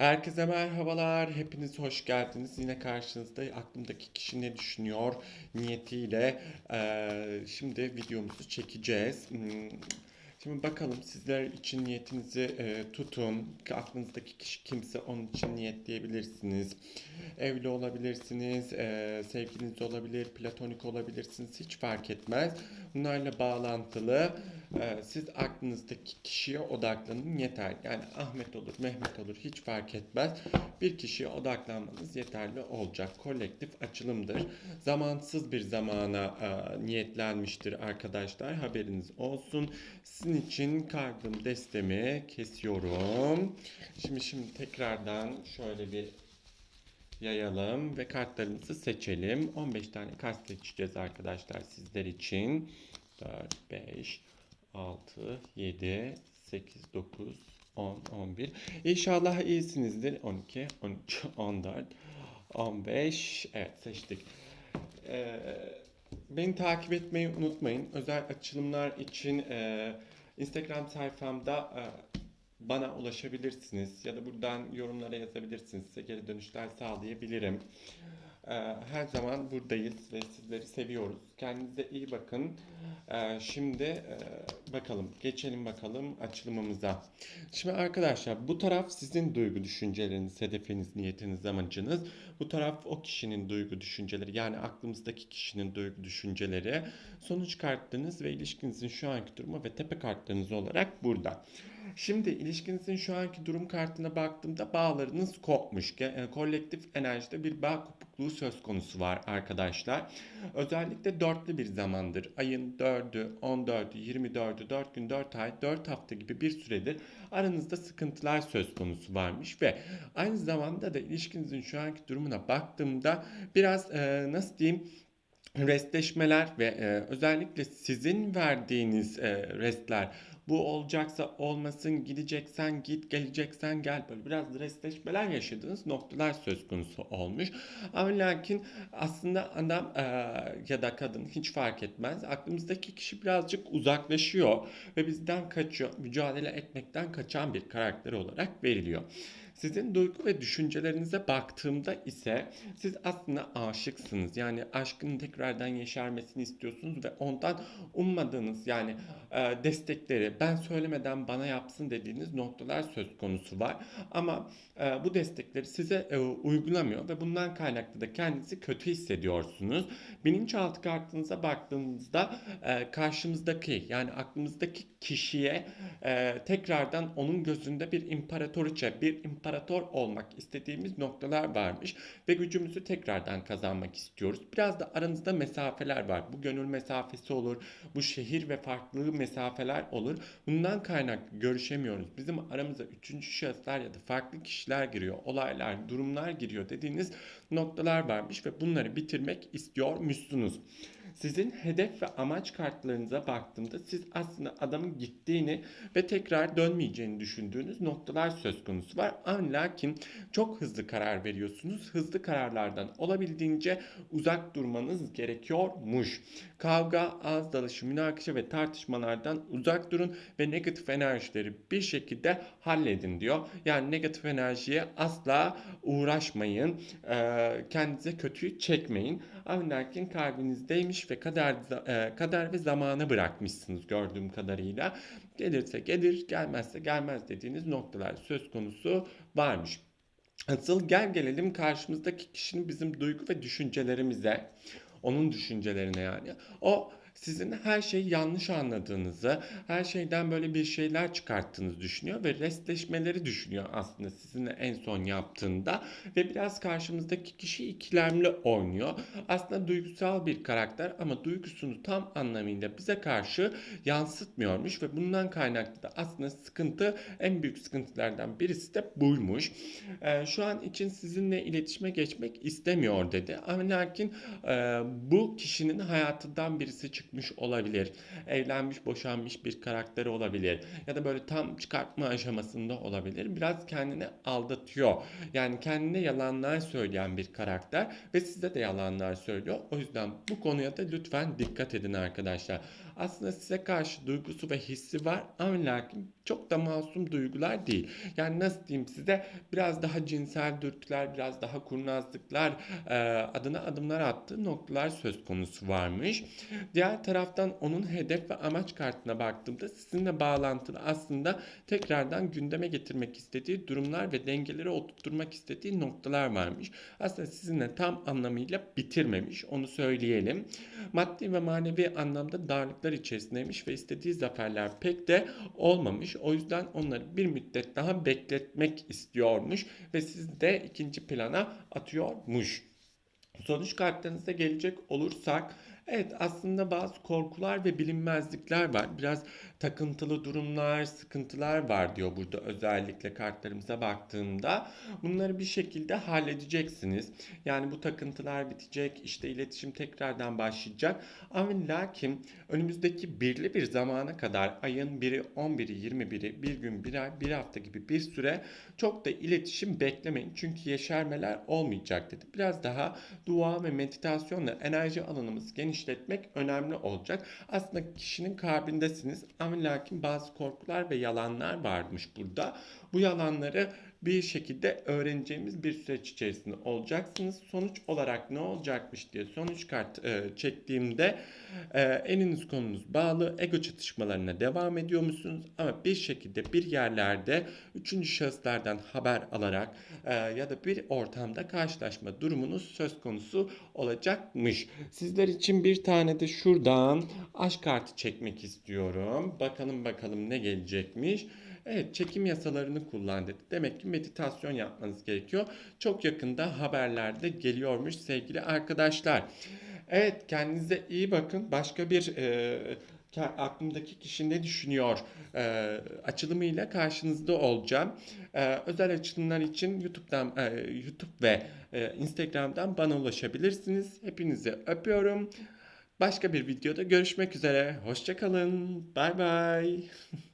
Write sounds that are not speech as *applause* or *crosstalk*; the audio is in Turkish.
Herkese merhabalar. Hepiniz hoş geldiniz. Yine karşınızda aklımdaki kişi ne düşünüyor niyetiyle eee, şimdi videomuzu çekeceğiz. Şimdi bakalım sizler için niyetinizi eee, tutun. Aklınızdaki kişi kimse onun için niyetleyebilirsiniz. Evli olabilirsiniz, eee sevgiliniz olabilir, platonik olabilirsiniz. Hiç fark etmez. Bunlarla bağlantılı eee, siz aklınızdaki kişiye odaklanın yeter. Yani Ahmet olur, Mehmet olur hiç fark etmez. Bir kişiye odaklanmanız yeterli olacak. Kolektif açılımdır. Zamansız bir zamana eee, niyetlenmiştir arkadaşlar. Haberiniz olsun. Sizin için kartım destemi kesiyorum. Şimdi şimdi tekrardan şöyle bir yayalım ve kartlarımızı seçelim. 15 tane kart seçeceğiz arkadaşlar sizler için. 4, 5, 6, 7, 8, 9, 10, 11. İnşallah iyisinizdir. 12, 13, 14, 15. Evet seçtik. Ee, beni takip etmeyi unutmayın. Özel açılımlar için e, Instagram sayfamda e, bana ulaşabilirsiniz ya da buradan yorumlara yazabilirsiniz. Size geri dönüşler sağlayabilirim. Ee, Her zaman buradayız ve sizleri seviyoruz. Kendinize iyi bakın. Ee, Şimdi e, bakalım, geçelim bakalım açılımımıza. Şimdi arkadaşlar bu taraf sizin duygu düşünceleriniz, hedefiniz, niyetiniz, amacınız. Bu taraf o kişinin duygu düşünceleri yani aklımızdaki kişinin duygu düşünceleri. Sonuç kartlarınız ve ilişkinizin şu anki durumu ve tepe kartlarınız olarak burada. Şimdi ilişkinizin şu anki durum kartına baktığımda bağlarınız kopmuş. Ge- e, Kolektif enerjide bir bağ kopukluğu söz konusu var arkadaşlar. Özellikle dörtlü bir zamandır. Ayın 4'ü, 14'ü, 24'ü, 4 gün, 4 ay, 4 hafta gibi bir süredir aranızda sıkıntılar söz konusu varmış ve aynı zamanda da ilişkinizin şu anki durumuna baktığımda biraz e, nasıl diyeyim restleşmeler ve e, özellikle sizin verdiğiniz e, restler bu olacaksa olmasın gideceksen git geleceksen gel böyle biraz restleşmeler yaşadığınız noktalar söz konusu olmuş. Ama lakin aslında adam e, ya da kadın hiç fark etmez aklımızdaki kişi birazcık uzaklaşıyor ve bizden kaçıyor mücadele etmekten kaçan bir karakter olarak veriliyor. Sizin duygu ve düşüncelerinize baktığımda ise siz aslında aşıksınız. Yani aşkın tekrardan yeşermesini istiyorsunuz ve ondan ummadığınız yani e, destekleri ben söylemeden bana yapsın dediğiniz noktalar söz konusu var. Ama e, bu destekleri size e, uygulamıyor ve bundan kaynaklı da kendinizi kötü hissediyorsunuz. Bilinçaltı kartınıza baktığınızda e, karşımızdaki yani aklımızdaki kişiye tekrardan onun gözünde bir imparatoriçe, bir imparator olmak istediğimiz noktalar varmış ve gücümüzü tekrardan kazanmak istiyoruz. Biraz da aranızda mesafeler var. Bu gönül mesafesi olur, bu şehir ve farklı mesafeler olur. Bundan kaynaklı görüşemiyoruz. Bizim aramıza üçüncü şahıslar ya da farklı kişiler giriyor, olaylar, durumlar giriyor dediğiniz noktalar varmış ve bunları bitirmek istiyormuşsunuz. Sizin hedef ve amaç kartlarınıza baktığımda siz aslında adamın gittiğini ve tekrar dönmeyeceğini düşündüğünüz noktalar söz konusu var. Ama lakin çok hızlı karar veriyorsunuz. Hızlı kararlardan olabildiğince uzak durmanız gerekiyormuş. Kavga, ağız dalışı, münakaşa ve tartışmalardan uzak durun ve negatif enerjileri bir şekilde halledin diyor. Yani negatif enerjiye asla uğraşmayın. Kendinize kötüyü çekmeyin. Ama lakin kalbinizdeymiş ve kader, e, kader ve zamanı bırakmışsınız gördüğüm kadarıyla. Gelirse gelir, gelmezse gelmez dediğiniz noktalar söz konusu varmış. Asıl gel gelelim karşımızdaki kişinin bizim duygu ve düşüncelerimize, onun düşüncelerine yani. O sizin her şeyi yanlış anladığınızı, her şeyden böyle bir şeyler çıkarttığınızı düşünüyor ve restleşmeleri düşünüyor aslında sizinle en son yaptığında ve biraz karşımızdaki kişi ikilemli oynuyor. Aslında duygusal bir karakter ama duygusunu tam anlamıyla bize karşı yansıtmıyormuş ve bundan kaynaklı da aslında sıkıntı en büyük sıkıntılardan birisi de buymuş. Ee, şu an için sizinle iletişime geçmek istemiyor dedi. Ama lakin e, bu kişinin hayatından birisi çıkmış olabilir. Evlenmiş, boşanmış bir karakteri olabilir. Ya da böyle tam çıkartma aşamasında olabilir. Biraz kendini aldatıyor. Yani kendine yalanlar söyleyen bir karakter ve size de yalanlar söylüyor. O yüzden bu konuya da lütfen dikkat edin arkadaşlar. Aslında size karşı duygusu ve hissi var ama lakin çok da masum duygular değil. Yani nasıl diyeyim size biraz daha cinsel dürtüler, biraz daha kurnazlıklar e, adına adımlar attığı noktalar söz konusu varmış. Diğer taraftan onun hedef ve amaç kartına baktığımda sizinle bağlantılı aslında tekrardan gündeme getirmek istediği durumlar ve dengeleri oturtturmak istediği noktalar varmış. Aslında sizinle tam anlamıyla bitirmemiş onu söyleyelim. Maddi ve manevi anlamda darlıklar içerisindeymiş ve istediği zaferler pek de olmamış. O yüzden onları bir müddet daha bekletmek istiyormuş ve sizi de ikinci plana atıyormuş. Sonuç kartlarınıza gelecek olursak evet aslında bazı korkular ve bilinmezlikler var. Biraz takıntılı durumlar, sıkıntılar var diyor burada özellikle kartlarımıza baktığımda. Bunları bir şekilde halledeceksiniz. Yani bu takıntılar bitecek, işte iletişim tekrardan başlayacak. Ama lakin önümüzdeki birli bir zamana kadar ayın 1'i, 11'i, 21'i, bir gün, bir ay, bir hafta gibi bir süre çok da iletişim beklemeyin. Çünkü yeşermeler olmayacak dedi. Biraz daha dua ve meditasyonla enerji alanımızı genişletmek önemli olacak. Aslında kişinin kalbindesiniz ama lakin bazı korkular ve yalanlar varmış burada. Bu yalanları bir şekilde öğreneceğimiz bir süreç içerisinde olacaksınız. Sonuç olarak ne olacakmış diye sonuç kart e, çektiğimde e, eliniz kolunuz bağlı ego çatışmalarına devam ediyor musunuz? Ama bir şekilde bir yerlerde üçüncü şahıslardan haber alarak e, ya da bir ortamda karşılaşma durumunuz söz konusu olacakmış. Sizler için bir tane de şuradan aşk kartı çekmek istiyorum. Bakalım bakalım ne gelecekmiş. Evet çekim yasalarını kullan dedi. Demek ki meditasyon yapmanız gerekiyor. Çok yakında haberlerde geliyormuş sevgili arkadaşlar. Evet kendinize iyi bakın. Başka bir e, aklımdaki kişi ne düşünüyor e, açılımıyla karşınızda olacağım. E, özel açılımlar için YouTube'dan e, YouTube ve e, Instagram'dan bana ulaşabilirsiniz. Hepinizi öpüyorum. Başka bir videoda görüşmek üzere. Hoşçakalın. Bay bay. *laughs*